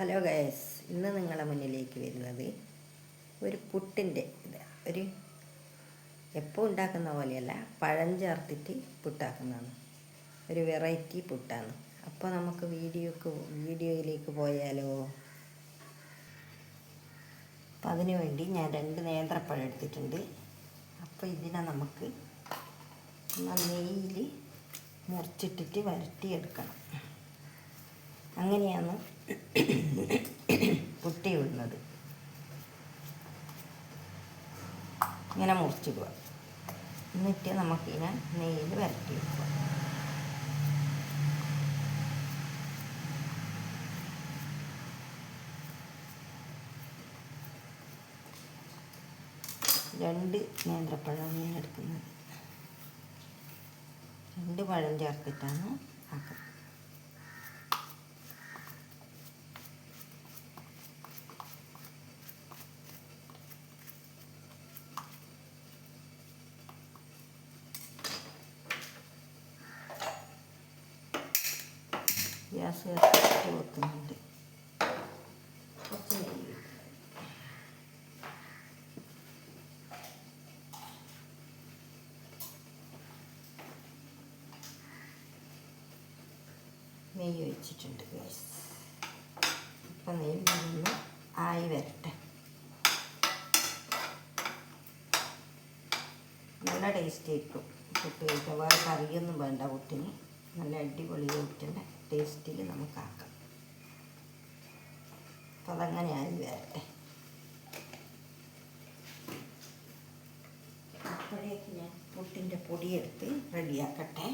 Hello Gayas ഇന്ന് നിങ്ങളുടെ മുന്നിലേക്ക് വരുന്നത് ഒരു പുട്ടിന്റെ ഇത് ഒരു എപ്പോൾ ഉണ്ടാക്കുന്ന പോലെയല്ല പഴം ചേർത്തിട്ട് പുട്ടാക്കുന്നതാണ്. ഒരു വെറൈറ്റി പുട്ടാണ്. അപ്പോൾ നമുക്ക് വീഡിയോക്ക് വീഡിയോയിലേക്ക് പോയാലോ? അപ്പം അതിനു വേണ്ടി ഞാൻ രണ്ട് നേന്ത്രപ്പഴം എടുത്തിട്ടുണ്ട്. അപ്പോൾ ഇതിനെ നമുക്ക് നെയ്യിൽ മുറിച്ചിട്ടിട്ട് വരട്ടിയെടുക്കണം. അങ്ങനെയാണ് ഉള്ളത് ഇങ്ങനെ മുറിച്ചിടുക. എന്നിട്ട് നമുക്കിതിനെ നെയ്യിൽ വെക്കുക രണ്ട് നേന്ത്രപ്പഴം ഞാൻ എടുക്കുന്നത്. രണ്ട് പഴം ചേർത്തിട്ടാണ് ആക്കുന്നത്. ഗ്യാസ് കത്തിച്ച് വെക്കുന്നുണ്ട് നെയ്യ് നെയ്യ് ഒഴിച്ചിട്ടുണ്ട് ഗ്യാസ് ഇപ്പം നെയ്യ് ആയി വരട്ടെ. നല്ല ടേസ്റ്റ് ആയിരിക്കും കുട്ടികൾക്ക്. വേറെ കറിയൊന്നും വേണ്ട കുട്ടിന്. നല്ല അടിപൊളിയായിട്ടുള്ള ടേസ്റ്റിൽ നമുക്കാക്കാം. അപ്പം അതങ്ങനെ ആയി വരട്ടെ. അപ്പോഴേക്ക് ഞാൻ പുട്ടിന്റെ പൊടിയെടുത്ത് റെഡിയാക്കട്ടെ.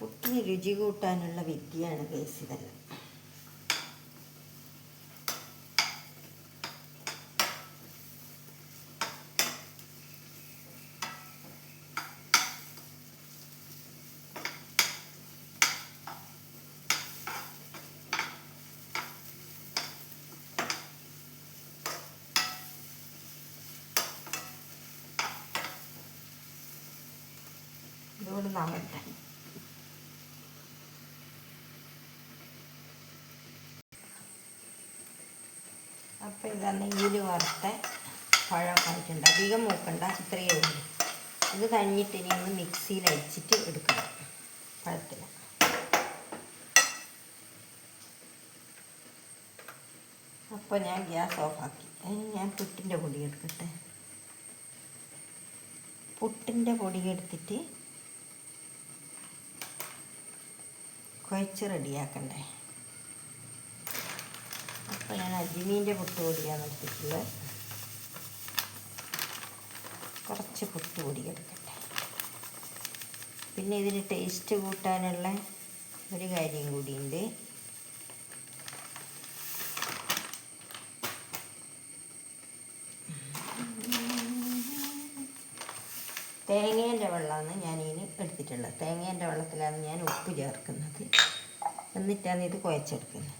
പുട്ടിന് രുചി കൂട്ടാനുള്ള വിദ്യയാണ് ബേസ് ഇതെല്ലാം. ഇതുകൊണ്ട് അപ്പോൾ അപ്പം ഇതാ നെയ്യിൽ വറുത്ത പഴം കഴിക്കണ്ട അധികം മൂക്കണ്ട ഇത്രയേ ഉള്ളൂ. ഇത് കഴിഞ്ഞിട്ട് ഇനി ഒന്ന് മിക്സിയിൽ അടിച്ചിട്ട് എടുക്കണം പഴത്തിൽ അപ്പോൾ ഞാൻ ഗ്യാസ് ഓഫാക്കി. ഞാൻ പുട്ടിന്റെ പൊടി എടുക്കട്ടെ? പുട്ടിന്റെ പൊടി എടുത്തിട്ട് കുഴച്ച് റെഡിയാക്കണ്ടേ? അപ്പോൾ ഞാൻ അജ്മീന്റെ പുട്ട് പൊടിയാണ് എടുത്തിട്ടുള്ളത് കുറച്ച് പുട്ട് പൊടി എടുക്കട്ടെ. പിന്നെ ഇതിന് ടേസ്റ്റ് കൂട്ടാനുള്ള ഒരു കാര്യം കൂടിയുണ്ട്. തേങ്ങേന്റെ വെള്ളമാണ് ഞാൻ ഇതിന് എടുത്തിട്ടുള്ളത് തേങ്ങേന്റെ വെള്ളത്തിലാണ് ഞാൻ ഉപ്പ് ചേർക്കുന്നത്. എന്നിട്ടാണ് ഇത് കുഴച്ചെടുക്കുന്നത്.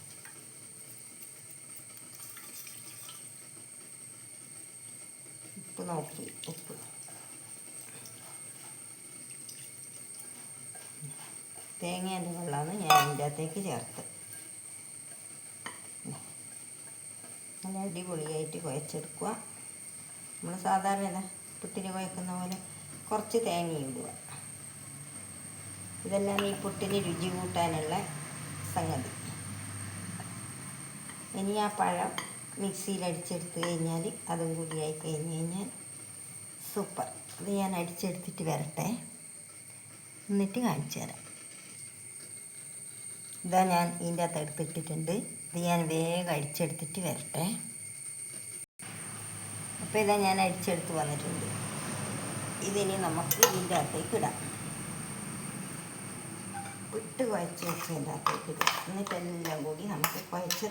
ഉപ്പ് നോക്കി ഉപ്പ്. തേങ്ങേന്റെ വെള്ളമാണ് ഞാൻ ഇതിന്റെ അകത്തേക്ക് ചേർത്ത്. നല്ല അടിപൊളിയായിട്ട് കുഴച്ചെടുക്കുക. നമ്മൾ സാധാരണ ഇതാ പുട്ടിന് കുഴക്കുന്ന പോലെ കുറച്ച് തേങ്ങ ഇടുക. ഇതെല്ലാം ഈ പുട്ടിന് രുചി കൂട്ടാനുള്ള സംഗതി. ഇനി ആ പഴം മിക്സിയിൽ അടിച്ചെടുത്ത് കഴിഞ്ഞാൽ അതും കൂടി ആയി കഴിഞ്ഞ് കഴിഞ്ഞാൽ സൂപ്പർ. അത് ഞാൻ അടിച്ചെടുത്തിട്ട് വരട്ടെ. എന്നിട്ട് കാണിച്ചു തരാം. ഇതാ ഞാൻ ഇതിന്റെ അകത്ത് എടുത്തിട്ടിട്ടുണ്ട്. ഇത് ഞാൻ വേഗം അടിച്ചെടുത്തിട്ട് വരട്ടെ. അപ്പോൾ ഇതാ ഞാൻ അടിച്ചെടുത്ത് വന്നിട്ടുണ്ട്. ഇതിനി നമുക്ക് ഇതിന്റെ അകത്തേക്ക് ഇടാം. ഇട്ട് കുഴച്ച് വെച്ചതിന്റെ അകത്തേക്ക് എന്നിട്ടെല്ലാം കൂടി നമുക്ക് കുഴച്ച്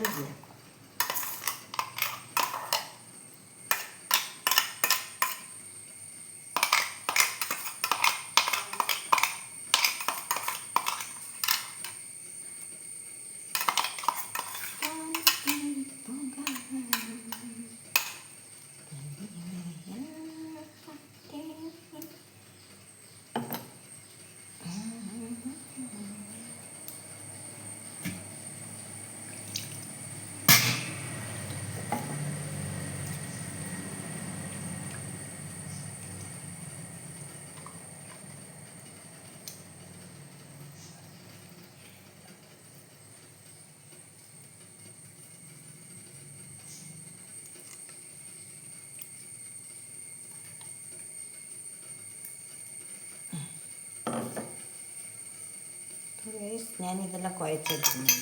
ഗൈസ് ഞാൻ ഇതെല്ലാം കുഴച്ചെടുക്കുന്നുണ്ട്.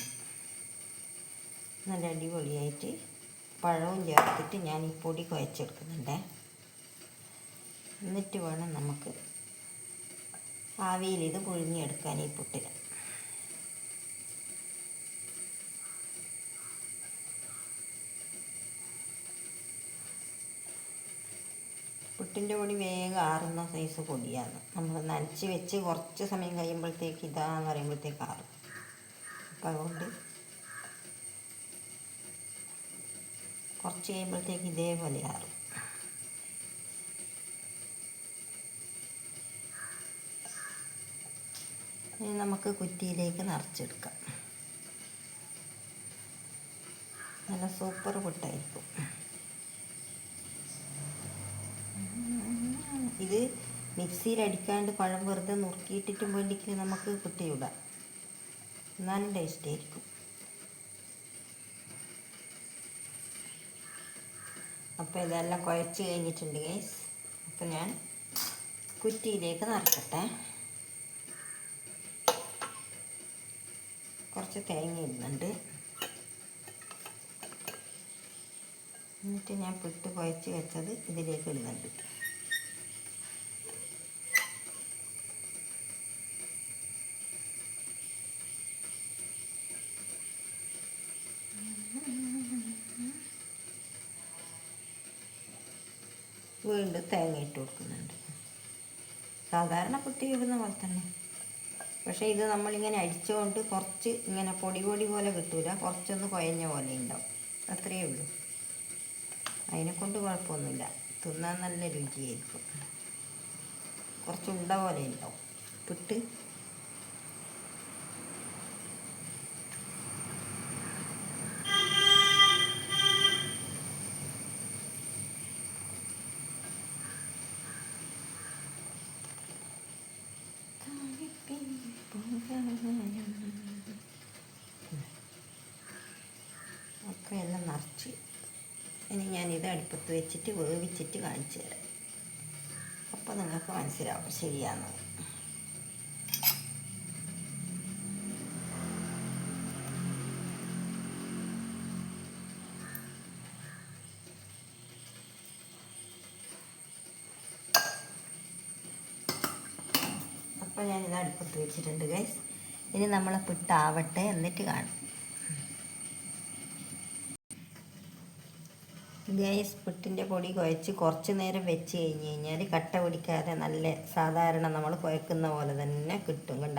നല്ല അടിപൊളിയായിട്ട് പഴവും ചേർത്തിട്ട് ഞാൻ ഈ പൊടി കുഴച്ചെടുക്കുന്നുണ്ട്. എന്നിട്ട് വേണം നമുക്ക് ആവിയിൽ ഇത് പുഴുങ്ങിയെടുക്കാൻ ഈ പുട്ടിന് പുട്ടിന്റെ പൊടി വേഗം ആറുന്ന സൈസ് പൊടിയാണ്. നമ്മൾ നനച്ച് വെച്ച് കുറച്ച് സമയം കഴിയുമ്പോഴത്തേക്ക് ഇതാന്ന് പറയുമ്പോഴത്തേക്ക് ആറും. അപ്പം അതുകൊണ്ട് കുറച്ച് കഴിയുമ്പോഴത്തേക്ക് ഇതേപോലെ ആറും. ഇനി നമുക്ക് കുറ്റിയിലേക്ക് നിറച്ചെടുക്കാം. നല്ല സൂപ്പർ പുട്ടായിരിക്കും ഇത് മിക്സിയിൽ അടിക്കാണ്ട് പഴം വെറുതെ നുറുക്കിയിട്ടിട്ടും വേണ്ടിക്ക് നമുക്ക് കുട്ടിയിടാം എന്നാലും ടേസ്റ്റ് ആയിരിക്കും. അപ്പോൾ ഇതെല്ലാം കുഴച്ച് കഴിഞ്ഞിട്ടുണ്ട് ഗൈസ് അപ്പോൾ ഞാൻ കുറ്റിയിലേക്ക് നിറക്കട്ടെ. കുറച്ച് തേങ്ങ ഇടുന്നുണ്ട്. എന്നിട്ട് ഞാൻ പുട്ട് കുഴച്ച് വെച്ചത് ഇതിലേക്ക് ഇടുന്നുണ്ട്. വീണ്ടും തേങ്ങ ഇട്ട് കൊടുക്കുന്നുണ്ട്. സാധാരണ കുട്ടി ഇടുന്ന പോലെ തന്നെ. പക്ഷേ ഇത് നമ്മളിങ്ങനെ അടിച്ചുകൊണ്ട് കുറച്ച് ഇങ്ങനെ പൊടി പൊടി പോലെ കിട്ടൂല. കുറച്ചൊന്ന് കുഴഞ്ഞ പോലെ ഉണ്ടാവും. അത്രയേ ഉള്ളൂ. അതിനെ കൊണ്ട് കുഴപ്പമൊന്നുമില്ല. തിന്നാൻ നല്ല രുചിയായിരിക്കും. കുറച്ച് ഉണ്ട പോലെ ഉണ്ടാവും. പുട്ട് ഒക്കെ എല്ലാം നിറച്ച് ഇനി ഞാനിത് അടുപ്പത്ത് വെച്ചിട്ട് വേവിച്ചിട്ട് കാണിച്ചു തരാം. അപ്പോൾ നിങ്ങൾക്ക് മനസ്സിലാവും ശരിയാണെന്ന് അപ്പോൾ ഞാനിത് അടുപ്പത്ത് വെച്ചിട്ടുണ്ട് ഗൈസ് ഇനി നമ്മളെ പിട്ടാവട്ടെ എന്നിട്ട് കാണാം. ഗൈസ് പുട്ടിന്റെ പൊടി കുഴച്ച് കുറച്ച് നേരം വെച്ച് കഴിഞ്ഞ് കഴിഞ്ഞാൽ കട്ട പിടിക്കാതെ നല്ല സാധാരണ നമ്മൾ കുഴക്കുന്ന പോലെ തന്നെ കിട്ടും കണ്ട.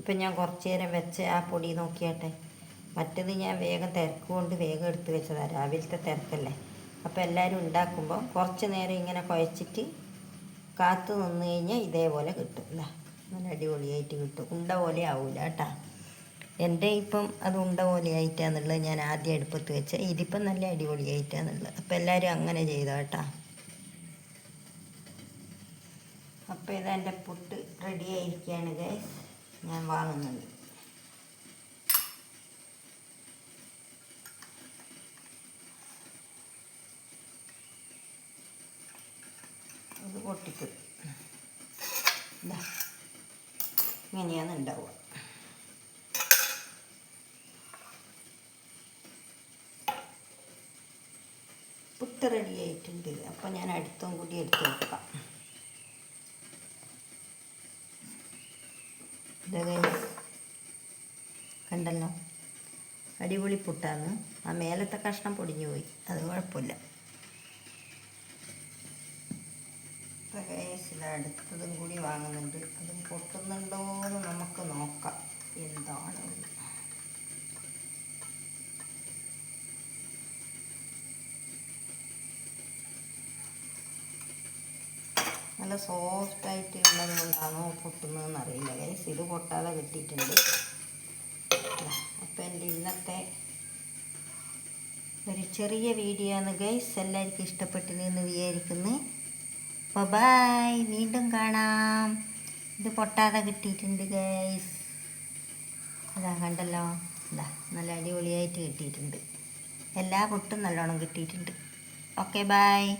ഇപ്പം ഞാൻ കുറച്ച് നേരം വെച്ച ആ പൊടി നോക്കിയാട്ടെ. മറ്റത് ഞാൻ വേഗം തിരക്ക് കൊണ്ട് വേഗം എടുത്ത് വെച്ചതാണ് രാവിലത്തെ തിരക്കല്ലേ. അപ്പോൾ എല്ലാവരും ഉണ്ടാക്കുമ്പോൾ കുറച്ച് നേരം ഇങ്ങനെ കുഴച്ചിട്ട് കാത്തു നിന്ന് കഴിഞ്ഞാൽ ഇതേപോലെ കിട്ടും. അല്ലേ നല്ല അടിപൊളിയായിട്ട് കിട്ടും. ഉണ്ട പോലെ ആവില്ല കേട്ടാ. എന്റെ ഇപ്പം അത് ഉണ്ട പോലെ ആയിട്ടാന്നുള്ളത് ഞാൻ ആദ്യം അടുപ്പത്ത് വെച്ച. ഇതിപ്പം നല്ല അടിപൊളിയായിട്ടാന്നുള്ളത് അപ്പം എല്ലാവരും അങ്ങനെ ചെയ്തോ കേട്ടോ. അപ്പം എന്റെ പുട്ട് റെഡി ആയിരിക്കുകയാണ് ഗൈസ് ഞാൻ വാങ്ങുന്നുണ്ട്. ഇത് പൊട്ടിക്കും ഇതാ ഇങ്ങനെയാണ് ഉണ്ടാവുക റെഡി ആയിട്ടുണ്ട് അപ്പം ഞാൻ അടുത്തും കൂടി എടുത്ത് വെക്കാം കണ്ടല്ലോ? അടിപൊളി പുട്ടാണ്. ആ മേലത്തെ കഷ്ണം പൊടിഞ്ഞു പോയി. അത് കുഴപ്പമില്ല. അടുത്തതും കൂടി വാങ്ങുന്നുണ്ട്. അതും പൊട്ടുന്നുണ്ടോ എന്ന് നമുക്ക് നോക്കാം എന്താണ് ഉള്ളത്. നല്ല സോഫ്റ്റ് ഉള്ളത് കൊണ്ടാണോ പൊട്ടുന്നതെന്ന് അറിയില്ല ഗൈസ് ഇത് പൊട്ടാതെ കിട്ടിയിട്ടുണ്ട് അപ്പം എന്റെ ഇന്നത്തെ ഒരു ചെറിയ വീഡിയോ ആണ് ഗൈസ് എല്ലാവർക്കും ഇഷ്ടപ്പെട്ടില്ലെന്ന് വിചാരിക്കുന്നു. അപ്പോൾ ബായ് വീണ്ടും കാണാം. ഇത് പൊട്ടാതെ കിട്ടിയിട്ടുണ്ട് ഗൈസ് അതാ കണ്ടല്ലോ. അതാ നല്ല അടിപൊളിയായിട്ട് കിട്ടിയിട്ടുണ്ട്. എല്ലാ പൊട്ടും നല്ലോണം കിട്ടിയിട്ടുണ്ട്. Okay bye